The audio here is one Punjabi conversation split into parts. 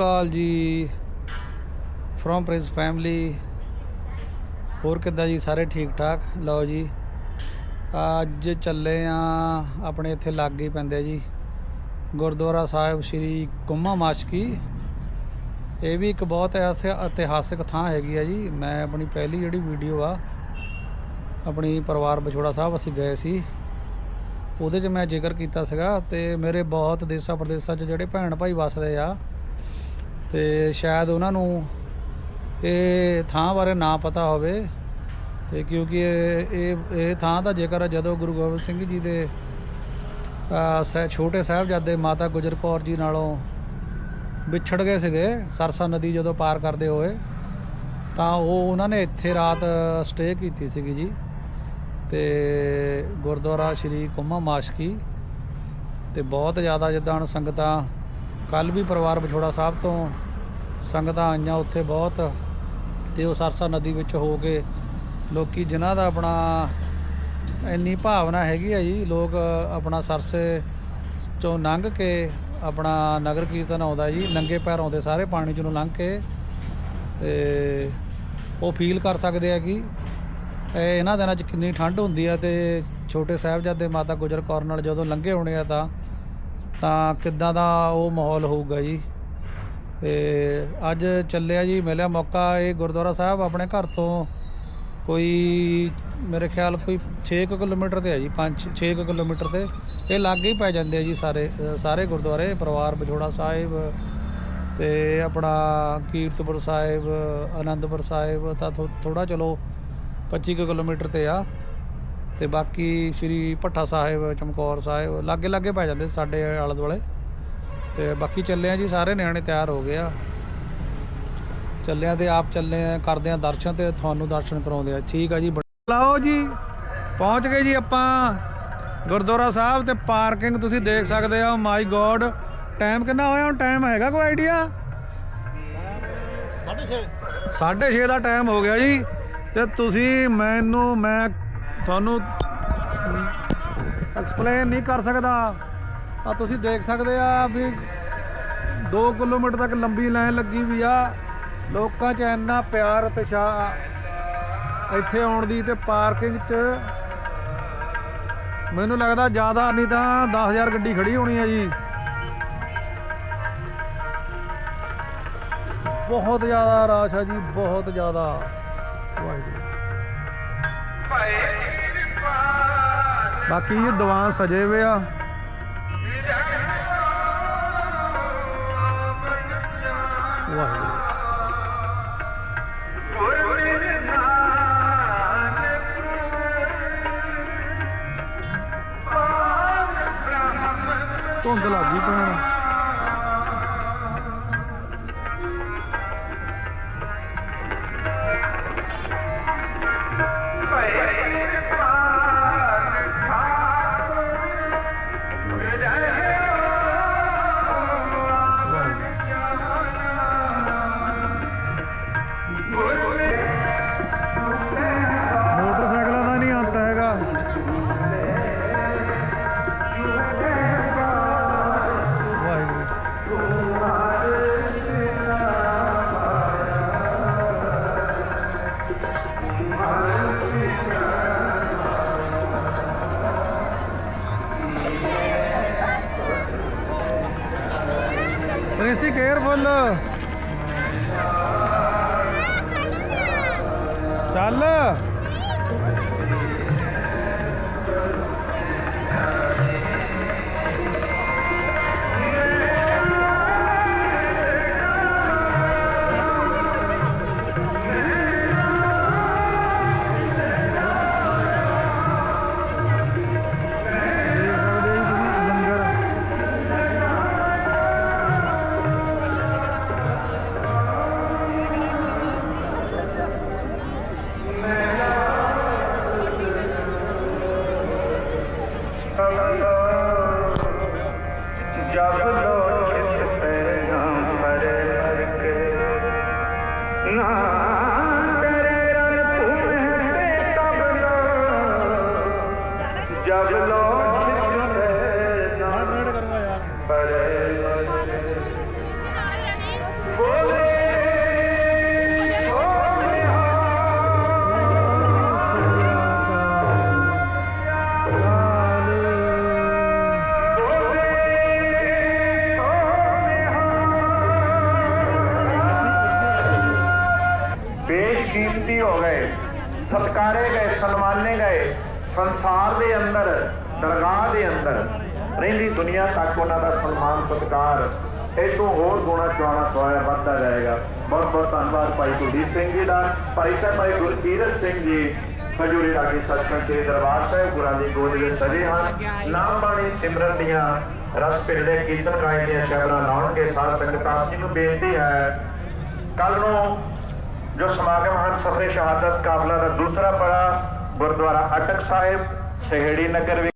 ਅਕਾਲ ਜੀ। ਫਰੋਮ ਪ੍ਰਿੰਸ ਫੈਮਿਲੀ ਹੋਰ ਕਿੱਦਾਂ ਜੀ? ਸਾਰੇ ਠੀਕ ਠਾਕ ਲਓ ਜੀ। ਅੱਜ ਚੱਲੇ ਆ ਆਪਣੇ ਇੱਥੇ ਲਾਗੇ ਪੈਂਦੇ ਜੀ। ਗੁਰਦੁਆਰਾ ਸਾਹਿਬ ਸ੍ਰੀ ਗੁੰਮਾ ਮਾਸ਼ਕੀ। ਇਹ ਵੀ ਇੱਕ ਬਹੁਤ ਐਸੀ ਇਤਿਹਾਸਿਕ ਥਾਂ ਹੈਗੀ ਆ ਜੀ। ਮੈਂ ਆਪਣੀ ਪਹਿਲੀ ਜਿਹੜੀ ਵੀਡੀਓ ਆ, ਆਪਣੀ ਪਰਿਵਾਰ ਵਿਛੋੜਾ ਸਾਹਿਬ ਅਸੀਂ ਗਏ ਸੀ। ਉਹਦੇ 'ਚ ਮੈਂ ਜ਼ਿਕਰ ਕੀਤਾ ਸੀਗਾ ਤੇ ਮੇਰੇ ਬਹੁਤ ਦੇਸਾਂ ਪ੍ਰਦੇਸਾਂ 'ਚ ਜਿਹੜੇ ਭੈਣ ਭਾਈ ਵੱਸਦੇ ਆ ਤੇ ਸ਼ਾਇਦ ਉਹਨਾਂ ਨੂੰ ਇਹ ਥਾਂ ਬਾਰੇ ਨਾ ਪਤਾ ਹੋਵੇ ਤੇ ਕਿਉਂਕਿ ਇਹ ਇਹ ਥਾਂ ਦਾ ਜੇਕਰ ਜਦੋਂ ਗੁਰੂ ਗੋਬਿੰਦ ਸਿੰਘ ਜੀ ਦੇ ਅ, ਛੋਟੇ ਸਾਹਿਬਜ਼ਾਦੇ ਮਾਤਾ ਗੁਜਰ ਕੌਰ ਜੀ ਨਾਲੋਂ ਵਿਛੜ ਗਏ ਸੀਗੇ ਸਰਸਾ ਨਦੀ ਜਦੋਂ ਪਾਰ ਕਰਦੇ ਹੋਏ ਤਾਂ ਉਹ ਉਹਨਾਂ ਨੇ ਇੱਥੇ ਰਾਤ ਸਟੇ ਕੀਤੀ ਸੀਗੀ ਜੀ। ਤੇ ਗੁਰਦੁਆਰਾ ਸ਼੍ਰੀ ਕੁੰਮਾ ਮਾਸ਼ਕੀ ਤੇ ਬਹੁਤ ਜ਼ਿਆਦਾ ਜਿੱਦਾਂ ਸੰਗਤਾਂ ਕੱਲ ਵੀ ਪਰਿਵਾਰ ਵਿਛੋੜਾ ਸਾਹਿਬ ਤੋਂ ਸੰਗਤਾਂ ਆਈਆਂ ਉੱਥੇ ਬਹੁਤ ਤੇ ਉਹ ਸਰਸਾ ਨਦੀ ਵਿੱਚ ਹੋ ਕੇ ਲੋਕੀ ਜਿਨ੍ਹਾਂ ਦਾ ਆਪਣਾ ਇੰਨੀ ਭਾਵਨਾ ਹੈਗੀ ਆ ਜੀ, ਲੋਕ ਆਪਣਾ ਸਰਸੇ ਚੋਂ ਲੰਘ ਕੇ ਆਪਣਾ ਨਗਰ ਕੀਰਤਨ ਆਉਂਦਾ ਜੀ, ਨੰਗੇ ਪੈਰ ਆਉਂਦੇ ਸਾਰੇ ਪਾਣੀ ਚੋਂ ਲੰਘ ਕੇ ਤੇ ਉਹ ਫੀਲ ਕਰ ਸਕਦੇ ਆ ਕਿ ਇਹਨਾਂ ਦਿਨਾਂ 'ਚ ਕਿੰਨੀ ਠੰਡ ਹੁੰਦੀ ਆ ਤੇ ਛੋਟੇ ਸਾਹਿਬਜ਼ਾਦੇ ਮਾਤਾ ਗੁਜਰ ਕੌਰ ਨਾਲ ਜਦੋਂ ਲੰਘੇ ਹੋਣੇ ਆ ਤਾਂ ਤਾਂ ਕਿੱਦਾਂ ਦਾ ਉਹ ਮਾਹੌਲ ਹੋਊਗਾ ਜੀ? ਤੇ ਅੱਜ ਚੱਲਿਆ ਜੀ, ਮਿਲਿਆ ਮੌਕਾ ਇਹ ਗੁਰਦੁਆਰਾ ਸਾਹਿਬ ਆਪਣੇ ਘਰ ਤੋਂ ਕੋਈ ਮੇਰੇ ਖਿਆਲ ਕੋਈ 6 ਕਿਲੋਮੀਟਰ ਤੇ ਹੈ ਜੀ 5 6 ਕਿਲੋਮੀਟਰ ਤੇ। ਇਹ ਲਾਗੇ ਹੀ ਪੈ ਜਾਂਦੇ ਆ ਜੀ ਸਾਰੇ ਸਾਰੇ ਗੁਰਦੁਆਰੇ, ਪਰਿਵਾਰ ਬਜੋੜਾ ਸਾਹਿਬ ਤੇ ਆਪਣਾ ਕੀਰਤਪੁਰ ਸਾਹਿਬ, ਆਨੰਦਪੁਰ ਸਾਹਿਬ, ਤਾਂ ਥੋੜਾ ਚਲੋ 25 ਕੁ ਕਿਲੋਮੀਟਰ ਤੇ ਆ। ਤੇ ਬਾਕੀ ਸ਼੍ਰੀ ਭੱਠਾ ਸਾਹਿਬ ਚਮਕੌਰ ਸਾਹਿਬ ਲਾਗੇ ਲਾਗੇ ਪੈ ਜਾਂਦੇ ਸਾਡੇ ਆਲੇ ਦੁਆਲੇ। ਤੇ ਬਾਕੀ ਚੱਲੇ ਆ ਜੀ ਸਾਰੇ ਨਿਆਣੇ ਤਿਆਰ ਹੋ ਗਏ ਆ। ਚੱਲੇ ਆ ਤੇ ਆਪ ਚੱਲੇ ਆ ਕਰਦੇ ਆ ਦਰਸ਼ਨ ਤੇ ਤੁਹਾਨੂੰ ਦਰਸ਼ਨ ਕਰਾਉਂਦੇ ਆ। ਠੀਕ ਆ ਜੀ ਲਓ ਜੀ ਪਹੁੰਚ ਗਏ ਜੀ ਆਪਾਂ। ਗੁਰਦੁਆਰਾ ਸਾਹਿਬ ਤੇ ਪਾਰਕਿੰਗ ਤੁਸੀਂ ਦੇਖ ਸਕਦੇ ਹੋ। ਮਾਈ ਗੋਡ ਟਾਈਮ ਕਿੰਨਾ ਹੋਇਆ? ਹੁਣ ਟਾਈਮ ਹੈਗਾ ਕੋਈ ਆਈਡੀਆ? 6:30 ਦਾ ਟਾਈਮ ਹੋ ਗਿਆ ਜੀ। ਤੇ ਤੁਸੀਂ ਮੈਨੂੰ ਮੈਂ ਤੁਹਾਨੂੰ ਐਕਸਪਲੇਨ ਨਹੀਂ ਕਰ ਸਕਦਾ। ਆ ਤੁਸੀਂ ਦੇਖ ਸਕਦੇ ਆ ਵੀ 2 ਕਿਲੋਮੀਟਰ ਤੱਕ ਲੰਬੀ ਲਾਈਨ ਲੱਗੀ ਵੀ ਆ। ਲੋਕਾਂ 'ਚ ਇੰਨਾ ਪਿਆਰ ਤੇ ਸ਼ਾਹ ਇੱਥੇ ਆਉਣ ਦੀ ਤੇ ਪਾਰਕਿੰਗ 'ਚ ਮੈਨੂੰ ਲੱਗਦਾ ਜ਼ਿਆਦਾ ਨਹੀਂ ਤਾਂ 10000 ਗੱਡੀ ਖੜੀ ਹੋਣੀ ਆ ਜੀ। ਬਹੁਤ ਜ਼ਿਆਦਾ ਰਾਸ਼ ਆ ਜੀ, ਬਹੁਤ ਜ਼ਿਆਦਾ। ਵਾਹਿਗੁਰੂ। ਬਾਕੀ ਇਹ ਦੀਵਾਨ ਸਜੇ ਹੋਏ ਆ। ਵਾਹਿਗੁਰੂ ਧੁੰਦ ਲੱਗ ਗਈ ਪੈਣ ਉਹਨਾਂ ਦਾ ਸਨਮਾਨ, ਸਤਕਾਰ ਇਹ ਹੋਰ ਗੁਣਾ ਚਵਾਣਾ ਸਵਾਇਆ ਵੱਧਦਾ ਜਾਏਗਾ। ਬਹੁਤ ਬਹੁਤ ਧੰਨਵਾਦ ਭਾਈ ਕੁਲਦੀਪ ਸਿੰਘ ਜੀ ਦਾ। ਭਾਈ ਸਾਹਿਬ, ਭਾਈ ਗੁਰਕੀਰਤ ਸਿੰਘ ਜੀ ਖਜੂਰੀ ਰਾਗੀ ਸਤਸੰਗ ਦੇ ਦਰਬਾਰ ਸਾਹਿਬ, ਗੁਰਾਂ ਦੀ ਗੋਦ ਵਿੱਚ ਸਜੇ ਹਨ। ਨਾਮ ਬਾਣੀ ਸਿਮਰਨ ਦੀਆਂ ਰਸ ਪਿਰਦੇ ਕੀਰਤਨ ਗਾਇਨ ਦੀਆਂ ਸ਼ਬਦਾਂ ਲਾਉਣਗੇ। ਸਾਧ ਸੰਗਤਾਂ ਜੀ ਨੂੰ ਬੇਨਤੀ ਹੈ ਕੱਲ ਨੂੰ ਜੋ ਸਮਾਗਮ ਹਨ ਸਫਰੇ ਸ਼ਹਾਦਤ ਕਾਬਲਾ ਦਾ ਦੂਸਰਾ ਪੜਾ ਗੁਰਦੁਆਰਾ ਅਟਕ ਸਾਹਿਬ, ਸਹਿੜੀ ਨਗਰ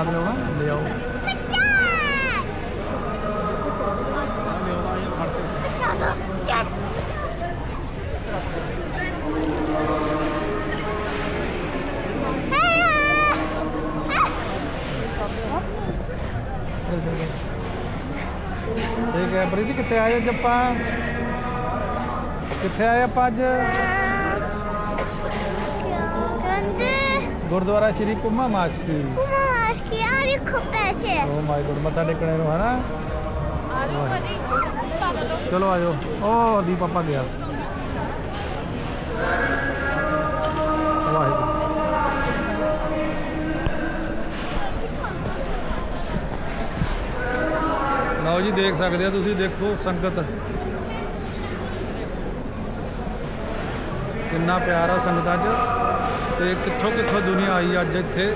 ਪ੍ਰਸ਼ਾਦ ਲਿਆਉਣਾ? ਲਿਆਓ। ਠੀਕ ਹੈ। ਪ੍ਰੀਤੀ ਕਿੱਥੇ ਆਏ ਅੱਜ ਆਪਾਂ? ਕਿੱਥੇ ਆਏ ਆਪਾਂ ਅੱਜ? ਗੁਰਦੁਆਰਾ ਸ਼੍ਰੀ ਕੁੰਮਾ ਮਾਚਕੀ ਕੁਮਾਰ ਕੀ ਆ ਦੇਖੋ ਪੈਸੇ। ਓ ਮਾਈ ਗੋਡ ਮੱਥਾ ਟੇਕਣੇ ਨੂੰ ਹਨਾ? ਚਲੋ ਆਜੋ ਓ ਦੀ ਪਾਪਾ ਗਿਆ। ਵਾਹਿਗੁਰੂ। ਲਓ ਜੀ ਦੇਖ ਸਕਦੇ ਆ ਤੁਸੀਂ ਦੇਖੋ ਸੰਗਤ। ਕਿੰਨਾ ਪਿਆਰ ਆ ਸੰਗਤਾਂ 'ਚ ਤੇ ਕਿੱਥੋਂ ਕਿੱਥੋਂ ਦੁਨੀਆ ਆਈ ਅੱਜ ਇੱਥੇ।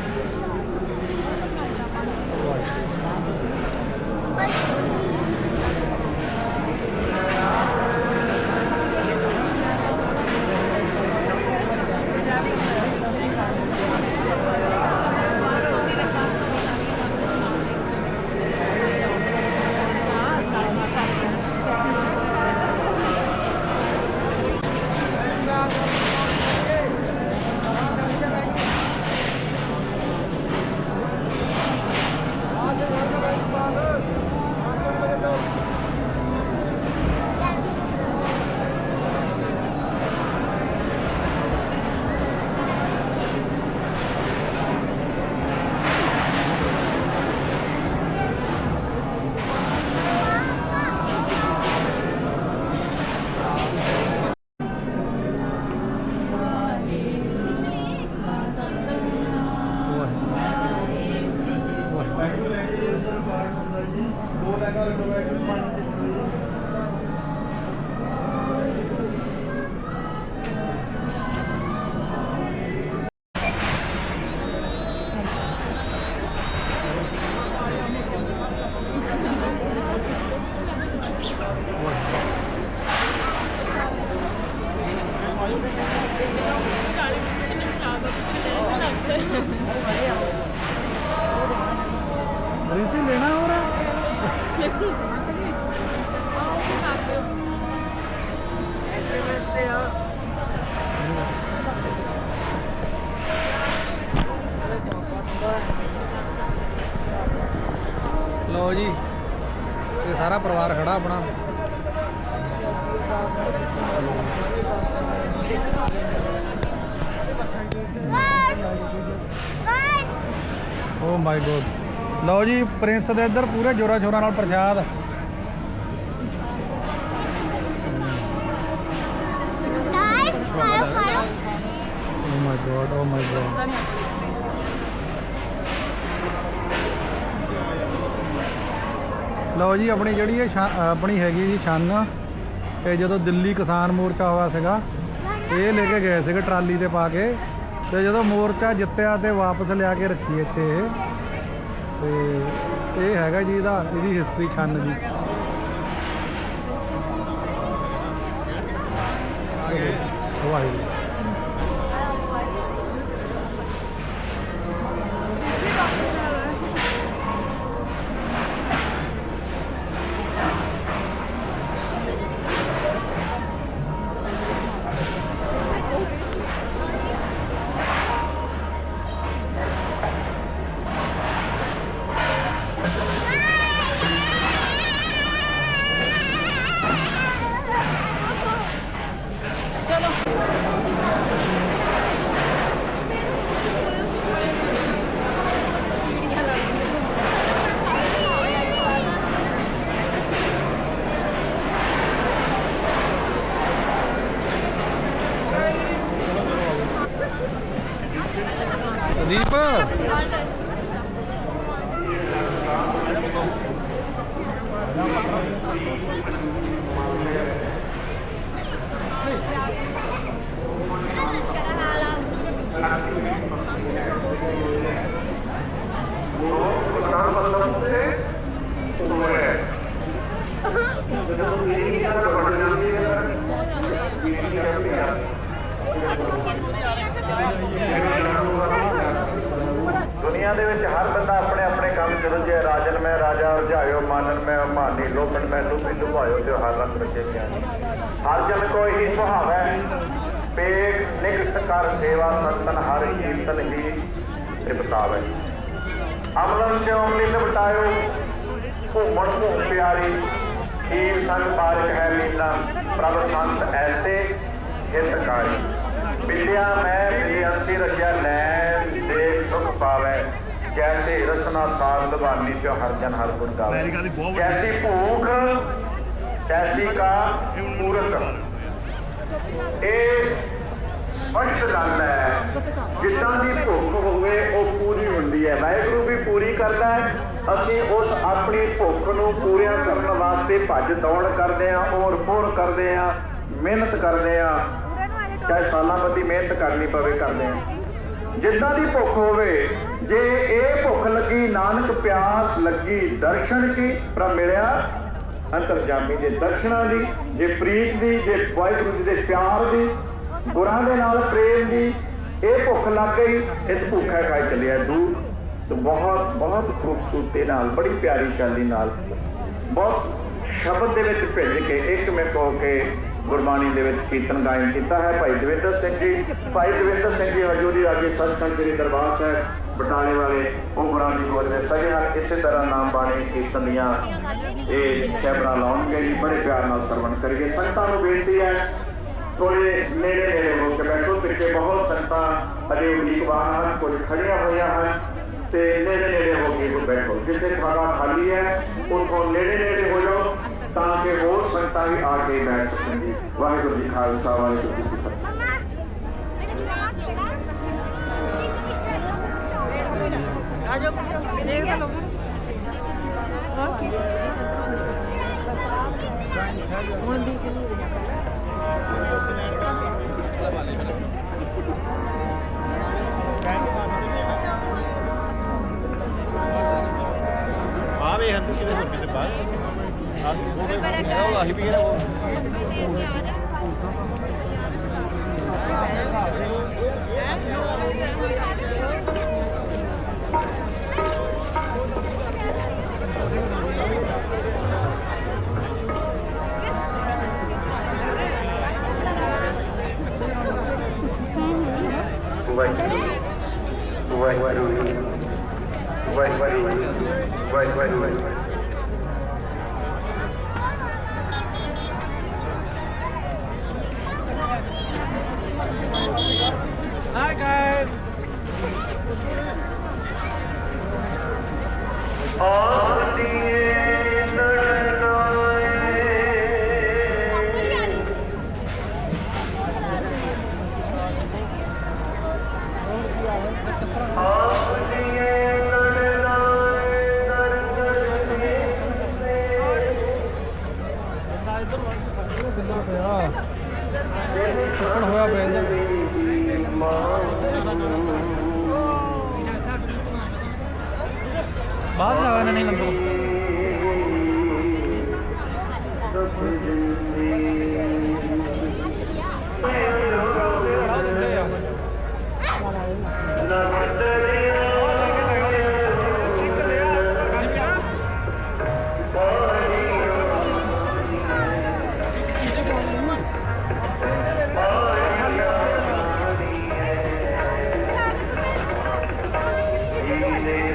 ਸਾਰਾ ਪਰਿਵਾਰ ਖੜਾ ਆਪਣਾ। ਓ ਮਾਈ ਗੋਡ ਲਓ ਜੀ ਪ੍ਰਿੰਸ ਦੇ ਇੱਧਰ ਪੂਰੇ ਜੋਰਾ ਸ਼ੋਰਾਂ ਨਾਲ ਪ੍ਰਸ਼ਾਦ। ਓ my God O my God ਲਓ ਜੀ, ਆਪਣੀ ਜਿਹੜੀ ਇਹ ਛਾ- ਆਪਣੀ ਹੈਗੀ ਜੀ ਛੰਨ ਇਹ ਜਦੋਂ ਦਿੱਲੀ ਕਿਸਾਨ ਮੋਰਚਾ ਹੋਇਆ ਸੀਗਾ, ਇਹ ਲੈ ਕੇ ਗਏ ਸੀਗੇ ਟਰਾਲੀ ਤੇ ਪਾ ਕੇ ਤੇ ਜਦੋਂ ਮੋਰਚਾ ਜਿੱਤਿਆ ਤੇ ਵਾਪਸ ਲਿਆ ਕੇ ਰੱਖੀ ਇੱਥੇ ਇਹ। ਤੇ ਇਹ ਹੈਗਾ ਜੀ ਇਹਦਾ, ਇਹਦੀ ਹਿਸਟਰੀ ਛੰਨ ਜੀ ਵਾਹਿਗੁਰੂ ਇਹੀ ਸੁਹਾਵ। ਪੇਟ ਨਿਕਟ ਕਰ ਸੇਵਾ ਸੰਤਨ ਹਰ ਕੀਰਤਨ ਹੀ ਤ੍ਰਿਪਤਾਵੈ ਅਮਲਨ ਚ ਉਂਗਲੀ ਲਪਟਾਇਓ ਘੁੰਮਣ ਘੁੰਮ ਪਿਆਰੀ। ਖੀਰ ਸੰਗ ਪਾਰਕ ਹੈ ਲੀਲਾ ਪ੍ਰਭ ਸੰਤ ਐਸੇ ਹਿਤਕਾਰੀ ਬਿਲਿਆ ਮੈਂ ਬਿਲਿਆੰਤੀ ਰਚਿਆ ਲੈ ਦੇ ਸੁਖ ਪਾਵੈ। ਜੈਸੇ ਰਸਨਾ ਸਾਰ ਦਵਾਨੀ ਚ ਹਰ ਜਨ ਹਰ ਗੁਣ ਗਾਵੇ। ਜੈਸੀ ਭੂਖ ਤੈਸੀ ਕਾ ਪੂਰਕ ਇਹ ਸਪਸ਼ਟ ਗੱਲ ਹੈ, ਜਿੱਦਾਂ ਦੀ ਭੁੱਖ ਹੋਵੇ, ਉਹ ਪੂਰੀ ਹੁੰਦੀ ਹੈ। ਵਾਹਿਗੁਰੂ ਵੀ ਪੂਰੀ ਕਰਦਾ ਹੈ। ਅਸੀਂ ਉਸ ਆਪਣੀ ਭੁੱਖ ਨੂੰ ਪੂਰੀਆਂ ਕਰਨ ਵਾਸਤੇ ਭੱਜ ਦੌੜ ਕਰਦੇ ਹਾਂ ਔਰ ਫੋਰ ਕਰਦੇ ਹਾਂ, ਮਿਹਨਤ ਕਰਦੇ ਹਾਂ। ਚਾਹੇ ਸਾਲਾਂ ਬੱਧੀ ਮਿਹਨਤ ਕਰਨੀ ਪਵੇ, ਕਰਦੇ ਹਾਂ। ਜਿੱਦਾਂ ਦੀ ਭੁੱਖ ਹੋਵੇ, ਜੇ ਇਹ ਭੁੱਖ ਲੱਗੀ, ਨਾਨਕ ਪਿਆਸ ਲੱਗੀ, ਦਰਸ਼ਨ ਕੀ, ਪ੍ਰਭ ਮਿਲਿਆ ਅੰਤਰਜਾਮੀ ਦੇ ਦਰਸ਼ਨਾਂ ਦੀ, ਜੇ ਪ੍ਰੀਤ ਦੀ, ਜੇ ਵਾਹਿਗੁਰੂ ਜੀ ਦੇ ਪਿਆਰ ਦੀ, ਗੁਰਾਂ ਦੇ ਨਾਲ ਪ੍ਰੇਮ ਦੀ, ਇਹ ਭੁੱਖ ਲੱਗ ਗਈ, ਇਸ ਭੁੱਖਾ ਖਾਈ ਚੱਲਿਆ ਦੂਰ। ਤੇ ਬਹੁਤ ਬਹੁਤ ਖੂਬਸੂਰਤੀ ਨਾਲ, ਬੜੀ ਪਿਆਰੀ ਚਾਲੀ ਨਾਲ, ਬਹੁਤ ਸ਼ਬਦ ਦੇ ਵਿੱਚ ਭਿੱਜ ਕੇ, ਇੱਕ ਮੈਂ ਕਹੋ ਕੇ ਗੁਰਬਾਣੀ ਦੇ ਵਿੱਚ ਕੀਰਤਨ ਗਾਇਨ ਕੀਤਾ ਹੈ। ਭਾਈ ਦਵਿੰਦਰ ਸਿੰਘ ਜੀ, ਭਾਈ ਦਵਿੰਦਰ ਸਿੰਘ ਜੀ, ਹਜੂਰੀ ਰਾਗੇ ਸਤਸੰਗ ਸ੍ਰੀ ਦਰਬਾਰ ਸਾਹਿਬ ਬਟਾਲੇ ਵਾਲੇ ਉਹ ਗੁਰਾਂ ਦੀ ਗੋਦ ਵਿੱਚ ਸਜੇ ਹਨ ਇਸੇ ਤਰ੍ਹਾਂ ਨਾਮ ਬਾਣੀ ਕੀਰਤਨ ਦੀਆਂ ਇਹ ਕੈਮਰਾ ਲਾਉਣਗੇ ਜੀ, ਬੜੇ ਪਿਆਰ ਨਾਲ ਸਰਵਣ ਕਰੀਏ। ਸੰਗਤਾਂ ਨੂੰ ਬੇਨਤੀ ਹੈ ਥੋੜੇ ਨੇੜੇ ਨੇੜੇ ਹੋ ਕੇ ਬੈਠੋ, ਪਿੱਛੇ ਬਹੁਤ ਸੰਗਤਾਂ ਅਜੇ ਉਡੀਕਵਾਨ ਹਨ, ਕੁਝ ਖੜੀਆਂ ਹੋਈਆਂ ਹਨ, ਤੇ ਨੇੜੇ ਨੇੜੇ ਹੋ ਕੇ ਬੈਠੋ। ਜਿੱਥੇ ਥਾਂ ਖਾਲੀ ਹੈ, ਉੱਥੋਂ ਨੇੜੇ ਨੇੜੇ ਹੋ ਜਾਓ, ਤਾਂ ਕਿ ਹੋਰ ਸੰਗਤਾਂ ਵੀ ਆ ਕੇ ਬੈਠ ਸਕਣਗੇ ਵਾਹਿਗੁਰੂ ਜੀ ਖਾਲਸਾ, ਵਾਹਿਗੁਰੂ ਜੀ ਕੀ ਫਤਿਹ। ਆਜੋ ਦੇਖ ਲਓ ਹੁਣ ਦੀ ਆ ਹੰਦੂ ਕਿਤੇ ਹੋਰ ਕਿਤੇ ਬਾਹਰ। ਆ ਉਹ ਆਹੀ ਵੀ ਹੈ ਉਹ ਵਾਹਿਗੁਰੂ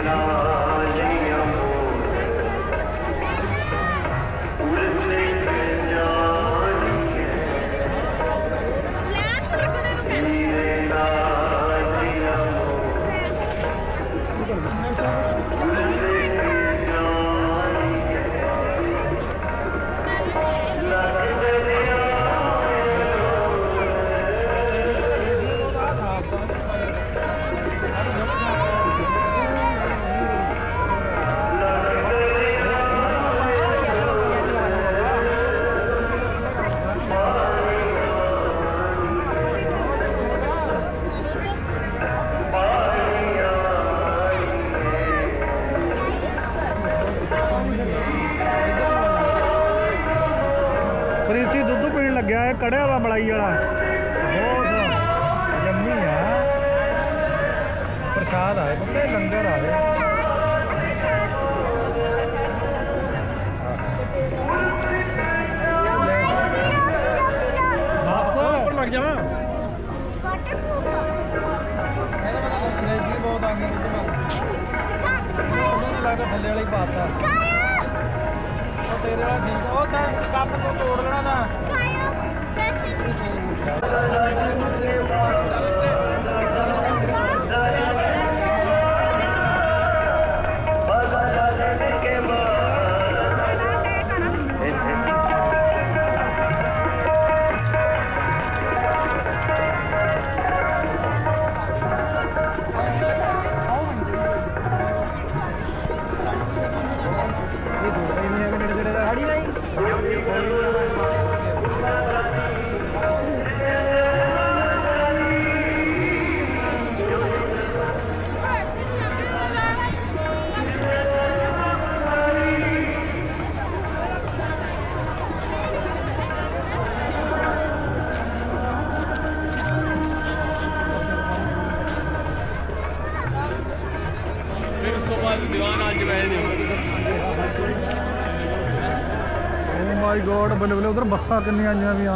America. ਮਲਾਈ ਵਾਲਾ どうぞ。ਮਾਈ ਗੋਡ, ਬੱਲੇ ਬੱਲੇ, ਉਧਰ ਬੱਸਾਂ ਕਿੰਨੀਆਂ ਆਈਆਂ ਵੀ ਆ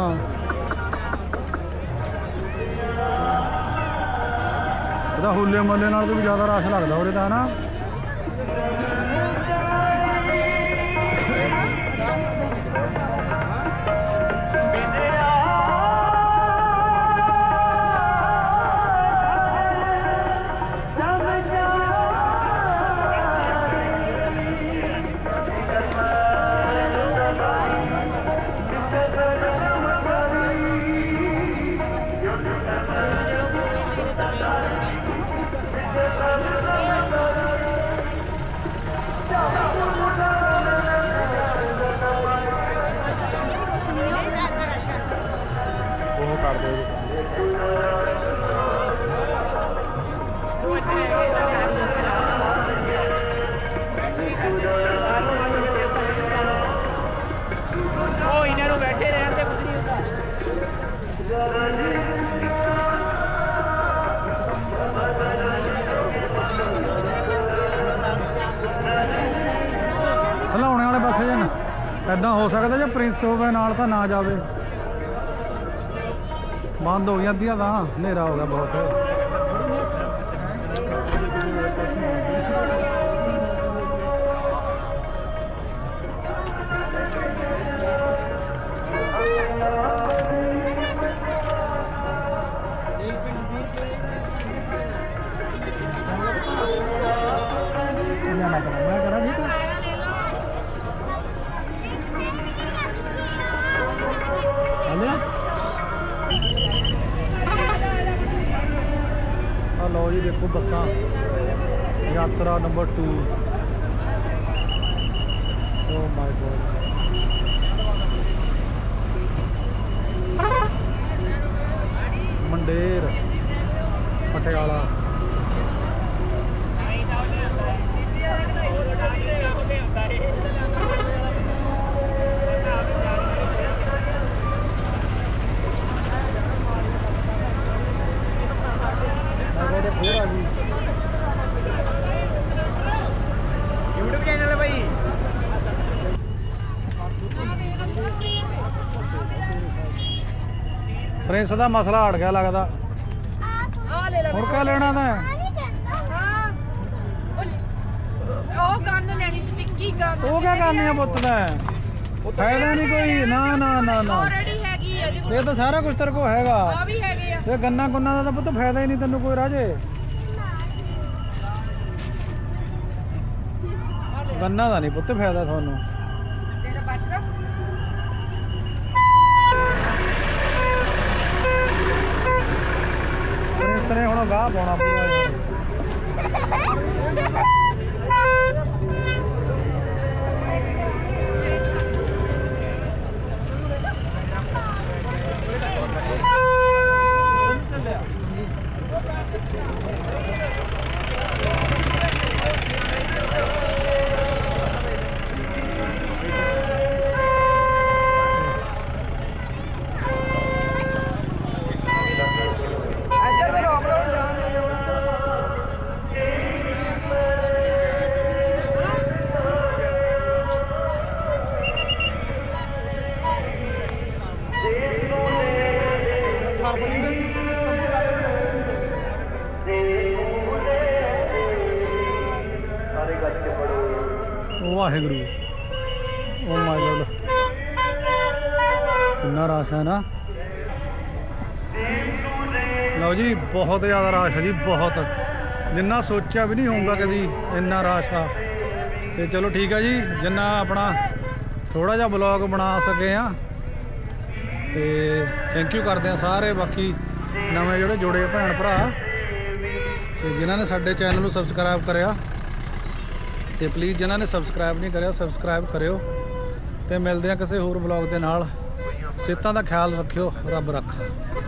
ਇਹਦਾ ਹੁੱਲੇ ਮੱਲੇ ਨਾਲ ਤੋਂ ਵੀ ਜ਼ਿਆਦਾ ਰਸ਼ ਲੱਗਦਾ ਉਰੇ ਤਾਂ ਨਾ ਐਦਾਂ ਹੋ ਸਕਦਾ ਜੇ ਪ੍ਰਿੰਸ ਹੋਵੇ ਨਾਲ ਤਾਂ ਨਾ ਜਾਵੇ। ਬੰਦ ਹੋ ਗਈਆਂ ਅੱਧੀਆਂ ਤਾਂ ਹਨੇਰਾ ਹੋ ਗਿਆ ਬਹੁਤ। ਲਓ ਜੀ ਦੇਖੋ ਬੱਸਾਂ। ਯਾਤਰਾ ਨੰਬਰ 2 ਓ ਮਾਈ ਗੋਡ ਮੰਡੇਰ ਪਟਿਆਲਾ। ਮੈਂ ਕਹਿੰਦਾ ਫੇਰ ਆ ਗਈ। YouTube ਚੈਨਲ ਹੈ ਭਾਈ। ਪ੍ਰਿੰਸ ਦਾ ਮਸਲਾ ਹਟ ਗਿਆ ਲੱਗਦਾ। ਆ ਲੈ ਲੈ ਹੋਰ ਕਿਆ ਲੈਣਾ ਤਾਂ? ਹਾਂ। ਉਹ- ਉਹ ਗਨ ਲੈਣੀ ਸੀ ਵਿੱਕੀ ਗਨ ਉਹ ਕਿਆ ਕਰਨੀ ਆ ਪੁੱਤ ਦਾ ਫਾਇਦਾ ਨਹੀਂ ਕੋਈ। ਨਾ ਨਾ ਨਾ ਨਾ। ਆਲਰੇਡੀ ਹੈਗੀ ਆ ਇਹਦੇ ਕੋਲ ਇਹ ਤਾਂ ਸਾਰਾ ਕੁਝ ਤੇਰੇ ਕੋਲ ਹੈਗਾ। ਆ ਵੀ ਆ ਇਹ ਗੰਨਾ ਗੁੰਨਾ ਦਾ ਤਾਂ ਪੁੱਤ ਫਾਇਦਾ ਹੀ ਨਹੀਂ ਤੈਨੂੰ ਕੋਈ ਰਾਜੇ। ਗੰਨਾ ਦਾ ਨਹੀਂ ਪੁੱਤ ਫਾਇਦਾ ਤੁਹਾਨੂੰ। ਤੇਰਾ ਬਚਦਾ। ਨੇ ਹੁਣ ਗਾਹ ਪਾਉਣਾ ਪੂਰਾ ਵਾਹਿਗੁਰੂ। ਓ ਮਾਈ ਗੋਡ ਕਿੰਨਾ ਰਸ਼ ਹੈ ਨਾ। ਲਓ ਜੀ, ਬਹੁਤ ਜ਼ਿਆਦਾ ਰਸ਼ ਹੈ ਜੀ, ਬਹੁਤ। ਜਿੰਨਾ ਸੋਚਿਆ ਵੀ ਨਹੀਂ ਹੋਊਗਾ ਕਦੀ, ਇੰਨਾ ਰਸ਼ ਆ। ਤੇ ਚਲੋ ਠੀਕ ਆ ਜੀ, ਜਿੰਨਾ ਆਪਣਾ ਥੋੜਾ ਜਿਹਾ ਬਲੌਗ ਬਣਾ ਸਕੇ ਆ। ਤੇ ਥੈਂਕ ਯੂ ਕਰਦੇ ਆ ਸਾਰੇ, ਬਾਕੀ ਨਵੇਂ ਜਿਹੜੇ ਜੁੜੇ ਭੈਣ ਭਰਾ, ਤੇ ਜਿਨ੍ਹਾਂ ਨੇ ਸਾਡੇ ਚੈਨਲ ਨੂੰ ਸਬਸਕ੍ਰਾਈਬ ਕਰਿਆ। ਤੇ ਪਲੀਜ਼ ਜਿਨ੍ਹਾਂ ਨੇ ਸਬਸਕ੍ਰਾਈਬ ਨਹੀਂ ਕਰਿਆ ਸਬਸਕ੍ਰਾਈਬ ਕਰਿਓ ਤੇ ਮਿਲਦੇ ਆ ਕਿਸੇ ਹੋਰ ਬਲੌਗ ਦੇ ਨਾਲ। ਸਿਹਤਾਂ ਦਾ ਖਿਆਲ ਰੱਖਿਓ, ਰੱਬ ਰੱਖਾ।